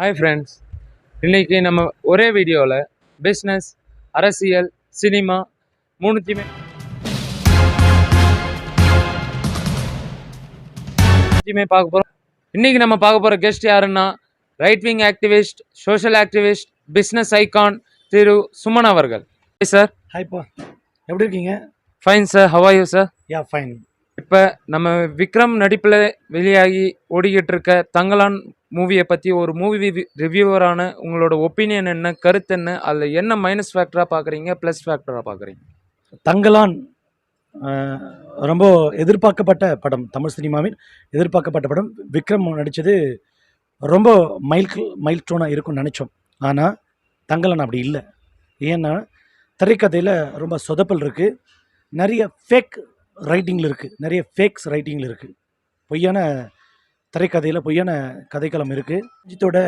Hi friends இன்னைக்கு நம்ம ஒரே வீடியோவில் பிஸ்னஸ் அரசியல் சினிமா மூணுத்தையுமே மூணுத்தையுமே பார்க்க போகிறோம் இன்னைக்கு நம்ம பார்க்க போகிற கெஸ்ட் யாருன்னா right wing activist social activist business icon திரு சுமன் அவர்கள். சார் ஹாய்ப்பா எப்படி இருக்கீங்க? Fine sir how you sir ya fine இப்போ நம்ம விக்ரம் நடிப்பில் வெளியாகி ஓடிக்கிட்டு இருக்க தங்கலான் மூவியை பற்றி ஒரு மூவி ரிவ்யூவரான உங்களோட ஒப்பீனியன் என்ன கருத்து என்ன அதில் என்ன மைனஸ் ஃபேக்டராக பார்க்குறீங்க ப்ளஸ் ஃபேக்டராக பார்க்குறீங்க தங்கலான் ரொம்ப எதிர்பார்க்கப்பட்ட படம் தமிழ் சினிமாவின் எதிர்பார்க்கப்பட்ட படம். விக்ரம் நடித்தது ரொம்ப மைல் மைல் ஸ்டோனாக இருக்கும்னு நினச்சோம். ஆனால் தங்கலான் அப்படி இல்லை. ஏன்னா திரைக்கதையில் ரொம்ப சொதப்பல் இருக்குது நிறைய ஃபேக் ரைட்டிங்கில் இருக்குது நிறைய ஃபேக்ஸ் ரைட்டிங்கில் இருக்குது பொய்யான திரைக்கதையில் பொய்யான கதைக்களம் இருக்குது அஜித்தோட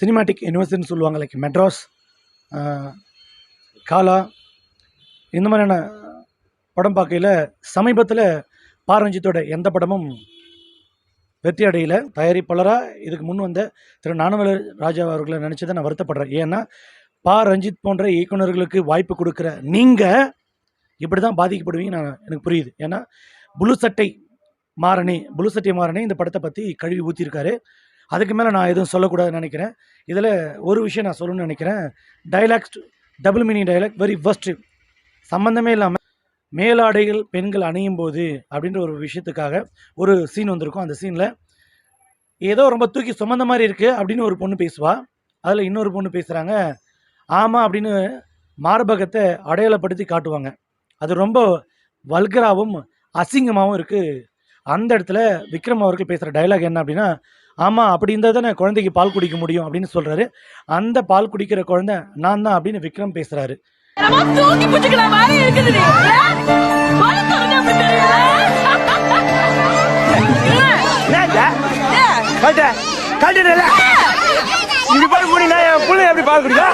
சினிமாட்டிக் யூனிவர்சிட்டின்னு சொல்லுவாங்க லைக் மெட்ராஸ் காலா இந்த மாதிரியான படம் பார்க்கையில் சமீபத்தில் பாரஞ்சித்தோட எந்த படமும் வெற்றி அடையில. தயாரிப்பாளராக இதுக்கு முன் வந்த திரு ஞானவேலு ராஜா அவர்களை நினச்சதை நான் வருத்தப்படுறேன். ஏன்னா பா ரஞ்சித் போன்ற இயக்குனர்களுக்கு வாய்ப்பு கொடுக்குற நீங்கள் இப்படி தான் பாதிக்கப்படுவீங்க நான் எனக்கு புரியுது. ஏன்னா புழு சட்டை மாறனே புழு சட்டை மாறனே இந்த படத்தை பற்றி கழுவி ஊற்றிருக்காரு அதுக்கு மேலே நான் எதுவும் சொல்லக்கூடாதுன்னு நினைக்கிறேன். இதில் ஒரு விஷயம் நான் சொல்லணும்னு நினைக்கிறேன். Dialogues double meaning dialogue very first சம்மந்தமே இல்லாமல் மேலாடைகள் பெண்கள் அணியும் போது அப்படின்ற ஒரு விஷயத்துக்காக ஒரு சீன் வந்திருக்கும். அந்த சீனில் ஏதோ ரொம்ப தூக்கி சுமந்த மாதிரி இருக்குது அப்படின்னு ஒரு பொண்ணு பேசுவா. அதில் இன்னொரு பொண்ணு பேசுகிறாங்க ஆமாம் அப்படின்னு மார்பகத்தை அடையாளப்படுத்தி காட்டுவாங்க. அது ரொம்ப வல்கராகவும் அசிங்கமாகவும் இருக்குது அந்த இடத்துல விக்ரம் அவர்கள் பேசுகிற டயலாக் என்ன அப்படின்னா ஆமாம் அப்படி இருந்தால் தானே குழந்தைக்கு பால் குடிக்க முடியும் அப்படின்னு சொல்கிறாரு அந்த பால் குடிக்கிற குழந்தை நான் தான் அப்படின்னு விக்ரம் பேசுகிறாரு. கட்ட கட்டுல இது என் புள்ள எப்படி பாக்குறீங்க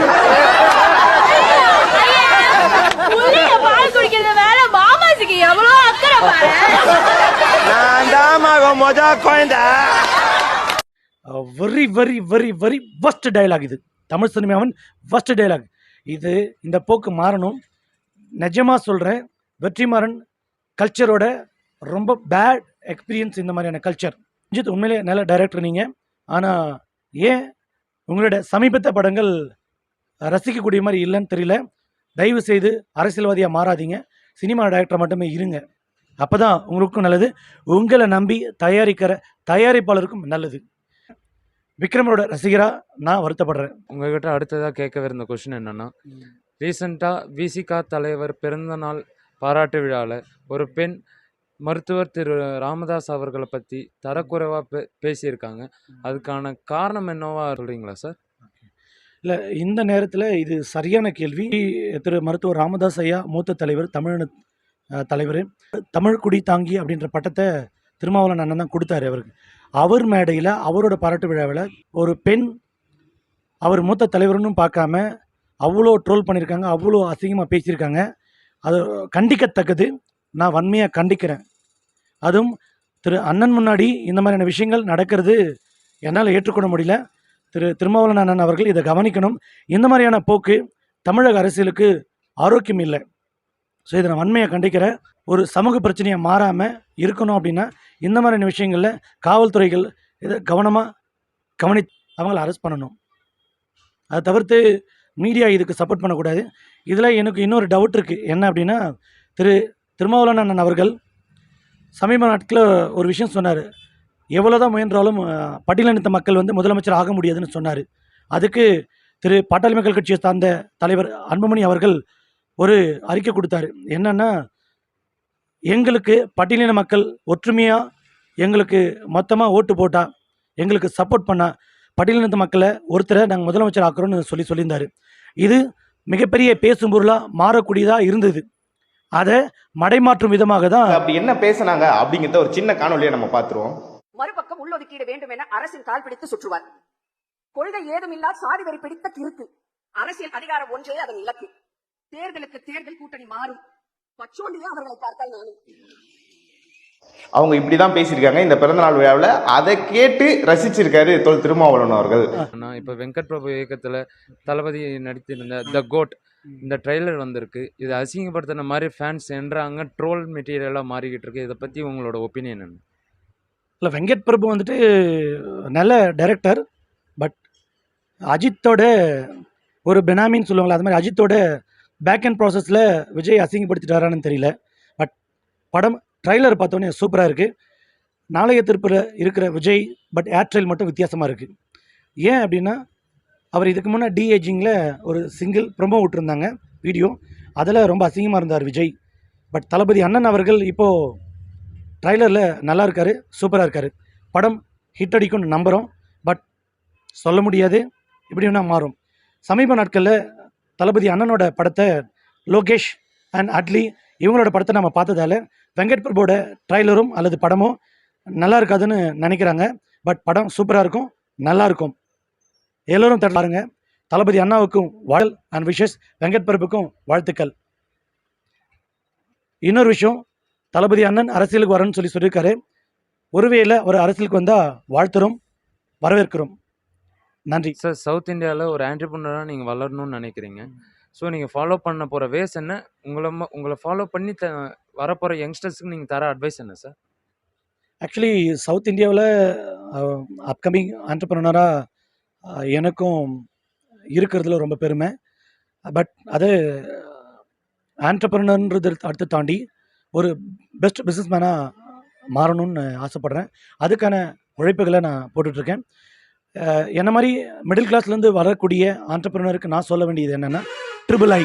புள்ளைய பால் குடிக்கிறது வேலை மாமாசிக்கு எவ்வளவு அக்கறை பாரு. நான் தான் மகன் மொத குழந்தை. Very very very very first dialogue இது. தமிழ் சினிமாவின் ஃபஸ்ட் டயலாக் இது இந்த போக்கு மாறணும். நிஜமாக சொல்கிறேன் வெற்றிமாறன் கல்ச்சரோட ரொம்ப பேட் எக்ஸ்பீரியன்ஸ் இந்த மாதிரியான கல்ச்சர் ரஞ்சித் உண்மையிலே நல்ல டைரக்டர் நீங்கள் ஆனால் ஏன் உங்களோட சமீபத்த படங்கள் ரசிக்கக்கூடிய மாதிரி இல்லைன்னு தெரியல. தயவு செய்து அரசியல்வாதியாக மாறாதீங்க. சினிமா டைரக்டர் மட்டுமே இருங்க. அப்போ தான் உங்களுக்கும் நல்லது. உங்களை நம்பி தயாரிக்கிற தயாரிப்பாளருக்கும் நல்லது. விக்ரமோட ரசிகரா நான் வருத்தப்படுறேன். உங்ககிட்ட அடுத்ததாக கேட்கவிருந்த கொஷின் என்னென்னா ரீசண்டாக விசிகா தலைவர் பிறந்த நாள் பாராட்டு விழாவில் ஒரு பெண் மருத்துவர் திரு ராமதாஸ் அவர்களை பற்றி தரக்குறைவாக பே பேசியிருக்காங்க. அதுக்கான காரணம் என்னவா சொல்கிறீங்களா சார்? இல்லை இந்த நேரத்தில் இது சரியான கேள்வி. திரு. மருத்துவர் ராமதாஸ் ஐயா மூத்த தலைவர் தமிழ் தலைவர். தமிழ் குடி தாங்கி அப்படின்ற பட்டத்தை திருமாவளவன் அண்ணன் தான் கொடுத்தாரு அவருக்கு. அவர் மேடையில் அவரோட பாராட்டு விழாவில் ஒரு பெண் அவர் மூத்த தலைவர்னு பார்க்காம அவ்வளோ ட்ரோல் பண்ணியிருக்காங்க அவ்வளோ அசிங்கமாக பேசியிருக்காங்க. அது கண்டிக்கத்தக்கது. நான் வன்மையாக கண்டிக்கிறேன். அதுவும் திரு. அண்ணன் முன்னாடி இந்த மாதிரியான விஷயங்கள் நடக்கிறது என்னால் ஏற்றுக்கொள்ள முடியல. திரு திருமாவளவன் அண்ணன் அவர்கள் இதை கவனிக்கணும். இந்த மாதிரியான போக்கு தமிழக அரசியலுக்கு ஆரோக்கியம் இல்லை. ஸோ இதை நான் வன்மையை கண்டிக்கிறேன். ஒரு சமூக பிரச்சனையை மாறாமல் இருக்கணும் அப்படின்னா இந்த மாதிரியான விஷயங்களில் காவல்துறைகள் இதை கவனமாக கவனி அவங்கள அரெஸ்ட் பண்ணணும். அதை தவிர்த்து மீடியா இதுக்கு சப்போர்ட் பண்ணக்கூடாது. இதில் எனக்கு இன்னொரு டவுட் இருக்குது என்ன அப்படின்னா திரு திருமாவளவன் அண்ணன் அவர்கள் சமீப நாட்களில் ஒரு விஷயம் சொன்னார். எவ்வளோதான் முயன்றாலும் பட்டியலினத்த மக்கள் வந்து முதலமைச்சர் ஆக முடியாதுன்னு சொன்னார். அதுக்கு திரு பாட்டாளி மக்கள் கட்சியை சார்ந்த தலைவர் அன்புமணி அவர்கள் ஒரு அறிக்கை கொடுத்தாரு. என்னென்னா எங்களுக்கு பட்டியலின மக்கள் ஒற்றுமையாக எங்களுக்கு மொத்தமாக ஓட்டு போட்டால் எங்களுக்கு சப்போர்ட் பண்ணால் பட்டியலினத்த மக்களை ஒருத்தரை நாங்கள் முதலமைச்சர் ஆக்குறோம்னு சொல்லி சொல்லியிருந்தார். இது மிகப்பெரிய பேசும் பொருளாக மாறக்கூடியதாக இருந்தது. அதை மடைமாற்றும் விதமாக தான் அப்படி என்ன பேசுனாங்க அப்படிங்கிறத ஒரு சின்ன காணொலியை நம்ம பார்த்துருவோம். உள்ளொதுக்கீடு வேண்டும் என அரசின் கால் பிடித்து சுற்றுவார் கொள்கை ஏதுமில்லா சாதி வரி பிடித்த கிறுக்கு அரசியல் அதிகாரம் ஒன்றே அதன் இலக்கு தேர்தலுக்கு தேர்தல் கூட்டணி மாறும் பச்சோண்டியே அவர்களை பார்த்தால் நானும் அவங்க இப்படி தான் பேசியிருக்காங்க இந்த பிறந்தநாள் விழாவில் அதை கேட்டு ரசிச்சிருக்காரு தொல் திருமாவளவன் அவர்கள் ஆனால் இப்போ வெங்கட் பிரபு இயக்கத்தில் தளபதி நடித்திருந்த த கோட் இந்த ட்ரெய்லர் வந்திருக்கு இது அசிங்கப்படுத்தின மாதிரி ஃபேன்ஸ் என்றாங்க ட்ரோல் மெட்டீரியலாக மாறிக்கிட்டு இருக்கு இதை பற்றி உங்களோட ஒப்பீனியன் என்ன இல்லை வெங்கட் பிரபு வந்துட்டு நல்ல டைரக்டர் பட் அஜித்தோட ஒரு பெனாமின்னு சொல்லுவாங்களா அது மாதிரி அஜித்தோட பேக் அண்ட் ப்ராசஸில் விஜய் அசிங்கப்படுத்திட்டாரான்னு தெரியல. பட் படம் ட்ரைலர் பார்த்தோன்னே சூப்பராக இருக்குது நாளைய திருப்பில் இருக்கிற விஜய் பட் ஏர்ட்ரெயில் மட்டும் வித்தியாசமாக இருக்குது ஏன் அப்படின்னா அவர் இதுக்கு முன்னே டிஏஜிங்கில் ஒரு சிங்கிள் ப்ரொமோ விட்டுருந்தாங்க வீடியோ அதில் ரொம்ப அசிங்கமாக இருந்தார் விஜய். பட் தளபதி அண்ணன் அவர்கள் இப்போது ட்ரைலரில் நல்லா இருக்காரு சூப்பராக இருக்காரு படம் ஹிட் அடிக்கும்னு நம்புகிறோம் பட் சொல்ல முடியாது. இப்படி வேணால் மாறும். சமீப நாட்களில் தளபதி அண்ணனோட படத்தை லோகேஷ் அண்ட் அட்லி இவங்களோட படத்தை நம்ம பார்த்ததால வெங்கட் பிரபுவோட ட்ரைலரும் அல்லது படமும் நல்லா இருக்காதுன்னு நினைக்கிறாங்க. பட் படம் சூப்பராக இருக்கும் நல்லாயிருக்கும் எல்லோரும் தட்டு தளபதி அண்ணாவுக்கும் வாழ் அண்ட் விஷஸ் வெங்கட் பிரபுக்கும் வாழ்த்துக்கள். இன்னொரு விஷயம் தளபதி அண்ணன் அரசியலுக்கு வரேன்னு சொல்லி சொல்லியிருக்காரு. ஒருவேளை ஒரு அரசியலுக்கு வந்தால் வாழ்த்துறோம் வரவேற்கிறோம். நன்றி. சார் சவுத் இந்தியாவில் ஒரு ஆண்டர்பனராக நீங்கள் வளரணும்னு நினைக்கிறீங்க. ஸோ நீங்கள் ஃபாலோ பண்ண போகிற வேஸ் என்ன? உங்களை உங்களை ஃபாலோ பண்ணி த வரப்போகிற யங்ஸ்டர்ஸ்க்கு நீங்கள் தர அட்வைஸ் என்ன சார்? ஆக்சுவலி சவுத் இந்தியாவில் அப்கமிங் ஆண்டர்பிரனராக எனக்கும் இருக்கிறதுல ரொம்ப பெருமை. பட் அது ஆண்டர்பிரனர்ன்றது அடுத்து தாண்டி ஒரு பெஸ்ட் பிஸ்னஸ் மேனாக மாறணும்னு ஆசைப்பட்றேன். அதுக்கான உழைப்புகளை நான் போட்டுட்ருக்கேன். என்ன மாதிரி மிடில் கிளாஸ்லேருந்து வரக்கூடிய ஆண்டர்பிரினருக்கு நான் சொல்ல வேண்டியது என்னென்னா triple I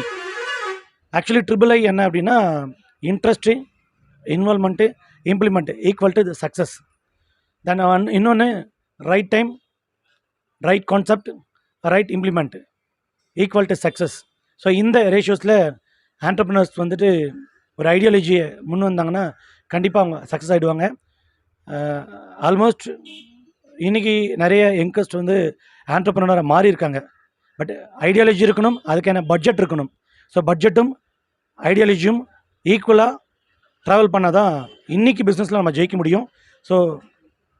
actually triple I என்ன அப்படின்னா interest involvement implement equal to success then இன்னொன்று right time right concept right implement equal to success so இந்த ரேஷியோஸில் ஆண்டர்பிரினர்ஸ் வந்துட்டு ஒரு ஐடியாலஜியை முன் வந்தாங்கன்னா கண்டிப்பாக அவங்க சக்ஸஸ் ஆகிடுவாங்க ஆல்மோஸ்ட் இன்றைக்கி நிறைய யங்கஸ்ட் வந்து ஆண்டர்பிரினராக மாறி இருக்காங்க. பட் ஐடியாலஜி இருக்கணும் அதுக்கான பட்ஜெட் இருக்கணும். ஸோ பட்ஜெட்டும் ஐடியாலஜியும் ஈக்குவலாக ட்ராவல் பண்ணால் தான் இன்றைக்கி பிஸ்னஸில் நம்ம ஜெயிக்க முடியும். ஸோ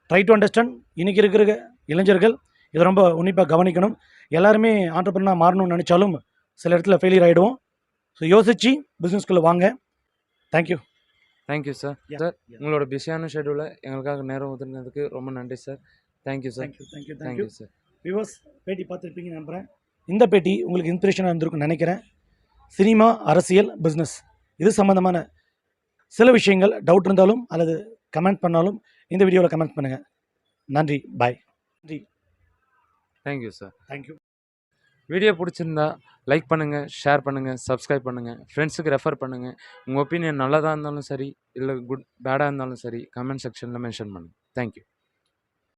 ட்ரை டு அண்டர்ஸ்டாண்ட் இன்றைக்கி இருக்கிற இளைஞர்கள் இதை ரொம்ப உன்னிப்பாக கவனிக்கணும். எல்லாருமே ஆண்டர்பிரினர் மாறணும்னு நினச்சாலும் சில இடத்துல ஃபெயிலியர் ஆகிடுவோம் ஸோ யோசித்து பிஸ்னஸ்குள்ளே வாங்க. Thank you thank you sir. சார் உங்களோட பிஸியான ஷெடியூலை எங்களுக்காக நேரம் ஒதுங்கினதுக்கு ரொம்ப நன்றி sir thank you sir thank you thank you thank you sir viewers பேட்டி பார்த்துருப்பீங்கன்னு நம்புகிறேன் இந்த பேட்டி உங்களுக்கு இன்ஸ்பிரேஷனாக இருந்திருக்கும்னு நினைக்கிறேன். சினிமா அரசியல் பிஸ்னஸ் இது சம்மந்தமான சில விஷயங்கள் டவுட் இருந்தாலும் அல்லது கமெண்ட் பண்ணாலும் இந்த வீடியோவில் கமெண்ட் பண்ணுங்கள் நன்றி. பாய் நன்றி thank you sir thank you video பிடிச்சிருந்தா லைக் பண்ணுங்கள் ஷேர் பண்ணுங்கள் சப்ஸ்கிரைப் பண்ணுங்கள் ஃப்ரெண்ட்ஸுக்கு ரெஃபர் பண்ணுங்கள் உங்கள் ஒப்பீனியன் நல்லதாக இருந்தாலும் சரி இல்லை குட் பேடாக இருந்தாலும் சரி கமெண்ட் செக்ஷனில் மென்ஷன் பண்ணுங்கள் தேங்க்யூ